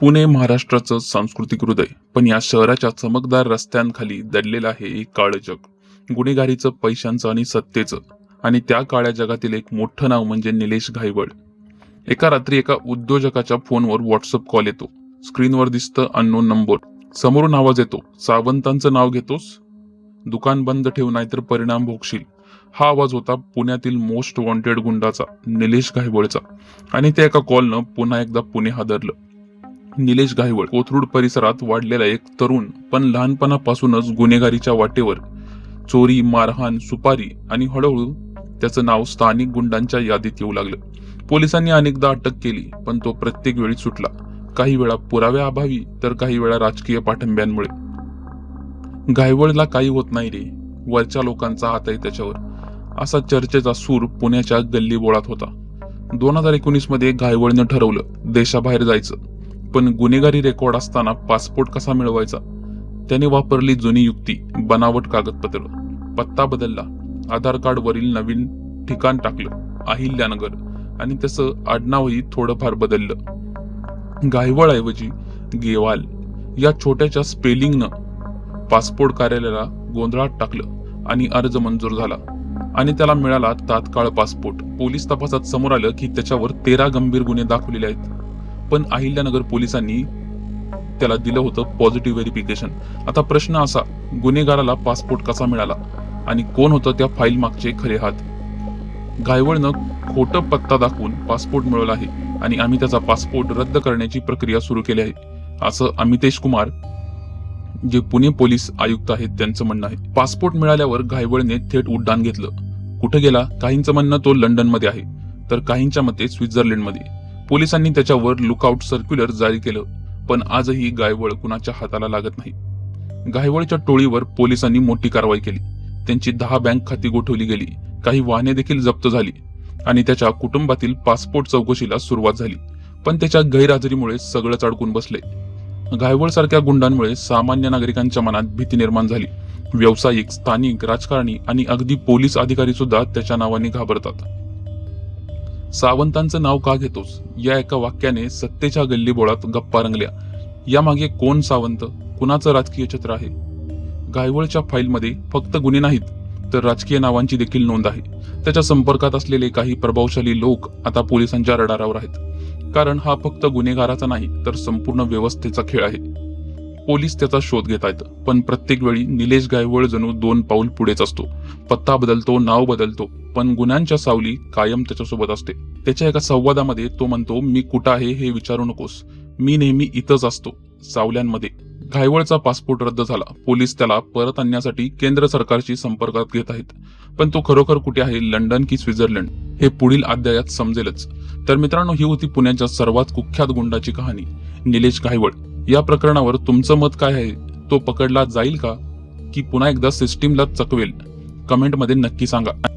पुणे महाराष्ट्राचं सांस्कृतिक हृदय पण या शहराच्या चमकदार रस्त्यांखाली दडलेलं आहे एक काळं जग. गुन्हेगारीचं पैशांचं आणि सत्तेचं. आणि त्या काळ्या जगातील एक मोठं नाव म्हणजे निलेश घायवड एका रात्री एका उद्योजकाच्या फोनवर व्हॉट्सअप कॉल येतो. स्क्रीनवर दिसतं अननोन नंबर समोरून आवाज येतो. सावंतांचं नाव घेतोस? दुकान बंद ठेव नाहीतर परिणाम भोगशील. हा आवाज होता पुण्यातील मोस्ट वॉन्टेड गुंडाचा निलेश घाईवळचा. आणि त्या एका कॉलनं पुन्हा एकदा पुणे हादरलं. निलेश गायवळ कोथरूड परिसरात वाढलेला एक तरुण पण लहानपणापासूनच गुन्हेगारीच्या वाटेवर. चोरी मारहाण सुपारी आणि हळूहळू त्याचं नाव स्थानिक गुंडांच्या यादीत येऊ लागलं. पोलिसांनी अनेकदा अटक केली पण तो प्रत्येक वेळी सुटला. काही वेळा पुराव्याअभावी तर काही वेळा राजकीय पाठिंब्यांमुळे. गायवळला काही होत नाही रे. वरच्या लोकांचा हात आहे त्याच्यावर. असा चर्चेचा सूर पुण्याच्या गल्लीबोळात होता. दोन हजार एकोणीसमध्ये घायवळनं ठरवलं देशाबाहेर जायचं. पण गुन्हेगारी रेकॉर्ड असताना पासपोर्ट कसा मिळवायचा? त्याने वापरली जुनी युक्ती बनावट कागदपत्र. पत्ता बदलला. आधार कार्ड वरील नवीन ठिकाण टाकलं. अहिल्यानगर. आणि त्याचं आडनावही थोडंफार बदललं. गायवळऐवजी गेवाल. या छोट्याच्या स्पेलिंगनं पासपोर्ट कार्यालयाला गोंधळात टाकलं आणि अर्ज मंजूर झाला. आणि त्याला मिळाला तात्काळ पासपोर्ट. पोलीस तपासात समोर आलं की त्याच्यावर तेरा गंभीर गुन्हे दाखवलेले आहेत. पण अहिल्यानगर पोलिसांनी त्याला दिलं होतं पॉझिटिव्ह व्हेरिफिकेशन आता प्रश्न असा गुन्हेगाराला पासपोर्ट कसा मिळाला आणि कोण होतं त्या फाईल मागचे खरे हात? घायवळनं खोटं पत्ता दाखवून पासपोर्ट मिळवला आहे आणि आम्ही त्याचा पासपोर्ट रद्द करण्याची प्रक्रिया सुरू केली आहे असं अमितेश कुमार जे पुणे पोलीस आयुक्त आहेत त्यांचं म्हणणं आहे. पासपोर्ट मिळाल्यावर घायवळने थेट उड्डाण घेतलं. कुठं गेला? काहींचं म्हणणं तो लंडनमध्ये आहे. तर काहींच्या मते स्वित्झर्लंडमध्ये. पोलिसांनी त्याच्यावर लुकआउट सर्क्युलर जारी केलं पण आजही गायवळ कुणाच्या हाताला लागत नाही. गायवळच्या टोळीवर पोलिसांनी मोठी कारवाई केली. त्यांची दहा बँक खाती गोठवली गेली काही वाहने देखील जप्त झाली आणि त्याच्या कुटुंबातील पासपोर्ट चौकशीला सुरुवात झाली पण त्याच्या गैरहजेरीमुळे सगळंच अडकून बसले. गायवळ सारख्या गुंडांमुळे सामान्य नागरिकांच्या मनात भीती निर्माण झाली. व्यावसायिक स्थानिक राजकारणी आणि अगदी पोलीस अधिकारी सुद्धा त्याच्या नावाने घाबरतात. सावंतांचं नाव का घेतोस? या एका वाक्याने सत्तेच्या गल्लीबोळात गप्पा रंगल्या. यामागे कोण सावंत? कुणाचं राजकीय चित्र आहे? गायवळच्या फाईलमध्ये फक्त गुन्हे नाहीत तर राजकीय नावांची देखील नोंद आहे. त्याच्या संपर्कात असलेले काही प्रभावशाली लोक आता पोलिसांच्या रडारावर आहेत. कारण हा फक्त गुन्हेगाराचा नाही तर संपूर्ण व्यवस्थेचा खेळ आहे. पोलीस त्याचा शोध घेत आहेत पण प्रत्येक वेळी निलेश गायवळ जणू दोन पाऊल पुढेच असतो. पत्ता बदलतो नाव बदलतो. पण गुन्ह्यांच्या सावली कायम त्याच्यासोबत असते. त्याच्या एका संवादामध्ये तो म्हणतो मी कुठं आहे हे विचारू नकोस. मी नेहमी इथंच असतो सावल्यांमध्ये. घायवळचा पासपोर्ट रद्द झाला. पोलीस त्याला परत आणण्यासाठी केंद्र सरकारशी संपर्कात घेत आहेत. पण तो खरोखर कुठे आहे? लंडन की स्वित्झर्लंड? हे पुढील अध्यायात समजेलच. तर मित्रांनो ही होती पुण्याच्या सर्वात कुख्यात गुंडाची कहाणी निलेश घायवळ. या प्रकरणावर तुमचं मत काय आहे? तो पकडला जाईल का? की पुन्हा एकदा सिस्टीमला चकवेल? कमेंटमध्ये नक्की सांगा.